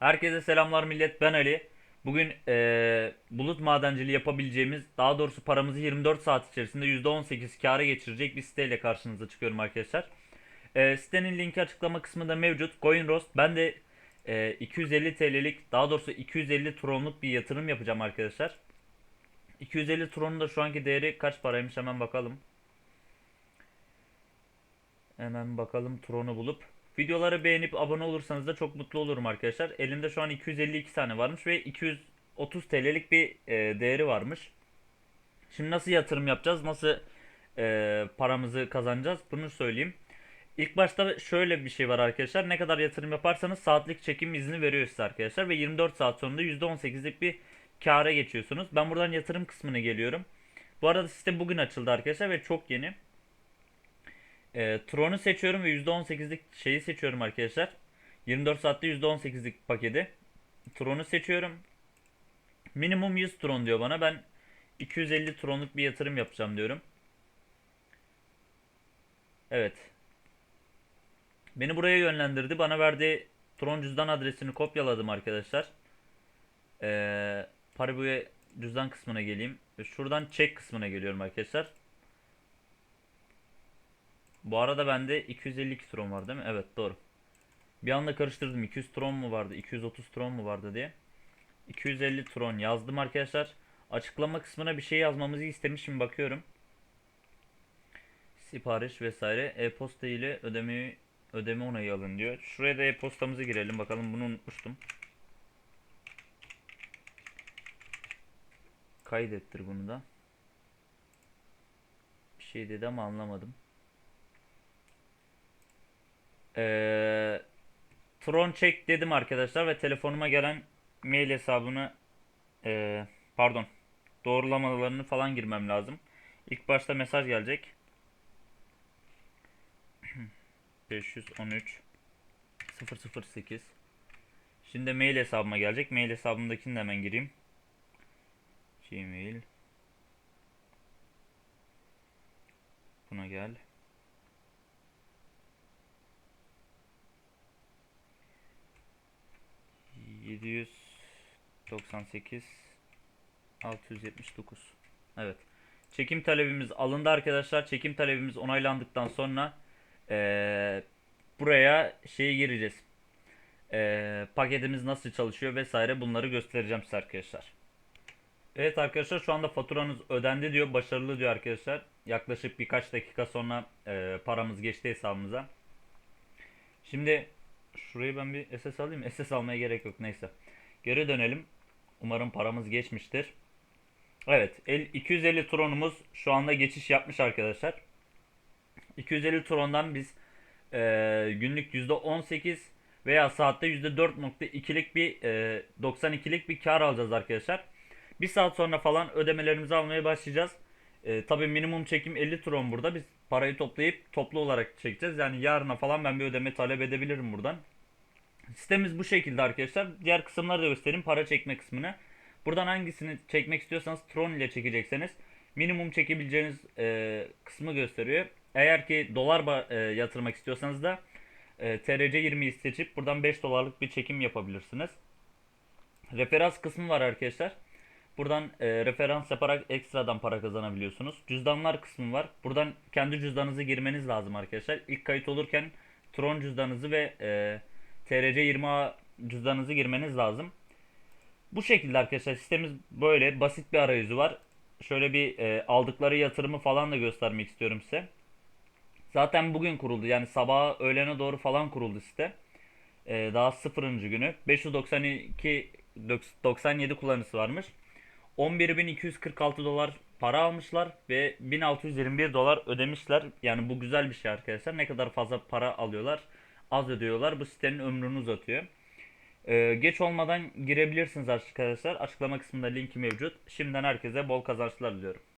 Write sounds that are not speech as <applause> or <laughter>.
Herkese selamlar millet ben Ali. Bugün eee, bulut madenciliği yapabileceğimiz daha doğrusu paramızı 24 saat içerisinde %18 kâra geçirecek bir siteyle karşınıza çıkıyorum arkadaşlar. Eee, sitenin linki açıklama kısmında mevcut. CoinRoast ben de eee, 250 TL'lik daha doğrusu 250 tronluk bir yatırım yapacağım arkadaşlar. 250 tronun da şu anki değeri kaç paraymış hemen bakalım. Hemen bakalım Tron'u bulup. Videoları beğenip abone olursanız da çok mutlu olurum arkadaşlar. Elimde şu an 252 tane varmış ve 230 TL'lik bir e, değeri varmış. Şimdi nasıl yatırım yapacağız? Nasıl e, paramızı kazanacağız? Bunu söyleyeyim. İlk başta şöyle bir şey var arkadaşlar. Ne kadar yatırım yaparsanız saatlik çekim izni veriyor size arkadaşlar. Ve 24 saat sonunda %18'lik bir kâra geçiyorsunuz. Ben buradan yatırım kısmına geliyorum. Bu arada site bugün açıldı arkadaşlar ve çok yeni. E, Tron'u seçiyorum ve %18'lik şeyi seçiyorum arkadaşlar. 24 saatte %18'lik paketi. Tron'u seçiyorum. Minimum 100 Tron diyor bana. Ben 250 Tron'luk bir yatırım yapacağım diyorum. Evet. Beni buraya yönlendirdi. Bana verdiği Tron cüzdan adresini kopyaladım arkadaşlar. Ee, Paribu'ya cüzdan kısmına geleyim. Şuradan çek kısmına geliyorum arkadaşlar. Bu arada bende 252 tron var değil mi? Evet doğru. Bir anda karıştırdım. 200 tron mu vardı? 230 tron mu vardı diye. 250 tron yazdım arkadaşlar. Açıklama kısmına bir şey yazmamızı istemiş. Şimdi bakıyorum. Sipariş vesaire. E-posta ile ödemeyi ödeme onayı alın diyor. Şuraya da e-postamızı girelim. Bakalım bunu unutmuştum. Kaydettir bunu da. Bir şey dedi ama anlamadım. Ee, Tron çek dedim arkadaşlar ve telefonuma gelen mail hesabını ee, pardon doğrulamalarını falan girmem lazım. İlk başta mesaj gelecek. <clears throat> 513 008 Şimdi mail hesabıma gelecek. Mail hesabımdakini de hemen gireyim. Gmail Buna gel. Yedi yüz doksan sekiz altı yüz yetmiş dokuz. Evet. Çekim talebimiz alındı arkadaşlar. Çekim talebimiz onaylandıktan sonra eee, buraya şeyi gireceğiz. Eee, paketimiz nasıl çalışıyor vesaire bunları göstereceğim size arkadaşlar. Evet arkadaşlar şu anda faturanız ödendi diyor. Başarılı diyor arkadaşlar. Yaklaşık birkaç dakika sonra eee, paramız geçti hesabımıza. Şimdi şurayı ben bir SS alayım. SS almaya gerek yok neyse. Geri dönelim. Umarım paramız geçmiştir. Evet, el 250 tronumuz şu anda geçiş yapmış arkadaşlar. 250 trondan biz eee, günlük %18 veya saatte %4.2'lik bir eee, 92'lik bir kar alacağız arkadaşlar. Bir saat sonra falan ödemelerimizi almaya başlayacağız. E, tabii minimum çekim 50 tron burada. Biz parayı toplayıp toplu olarak çekeceğiz. Yani yarına falan ben bir ödeme talep edebilirim buradan. Sistemimiz bu şekilde arkadaşlar. Diğer kısımları da göstereyim. Para çekme kısmını. Buradan hangisini çekmek istiyorsanız Tron ile çekecekseniz minimum çekebileceğiniz e, kısmı gösteriyor. Eğer ki dolar e, yatırmak istiyorsanız da e, TRC20'yi seçip buradan 5 dolarlık bir çekim yapabilirsiniz. Referans kısmı var arkadaşlar. Buradan e, referans yaparak ekstradan para kazanabiliyorsunuz. Cüzdanlar kısmı var. Buradan kendi cüzdanınızı girmeniz lazım arkadaşlar. İlk kayıt olurken Tron cüzdanınızı ve e, TRC20A cüzdanınızı girmeniz lazım. Bu şekilde arkadaşlar sistemimiz böyle basit bir arayüzü var. Şöyle bir e, aldıkları yatırımı falan da göstermek istiyorum size. Zaten bugün kuruldu yani sabaha öğlene doğru falan kuruldu site. E, daha sıfırıncı günü. 592 97 kullanıcısı varmış. 11.246 dolar para almışlar ve 1621 dolar ödemişler. Yani bu güzel bir şey arkadaşlar. Ne kadar fazla para alıyorlar, az ödüyorlar. Bu sitenin ömrünü uzatıyor. Ee, geç olmadan girebilirsiniz arkadaşlar. Açıklama kısmında linki mevcut. Şimdiden herkese bol kazançlar diliyorum.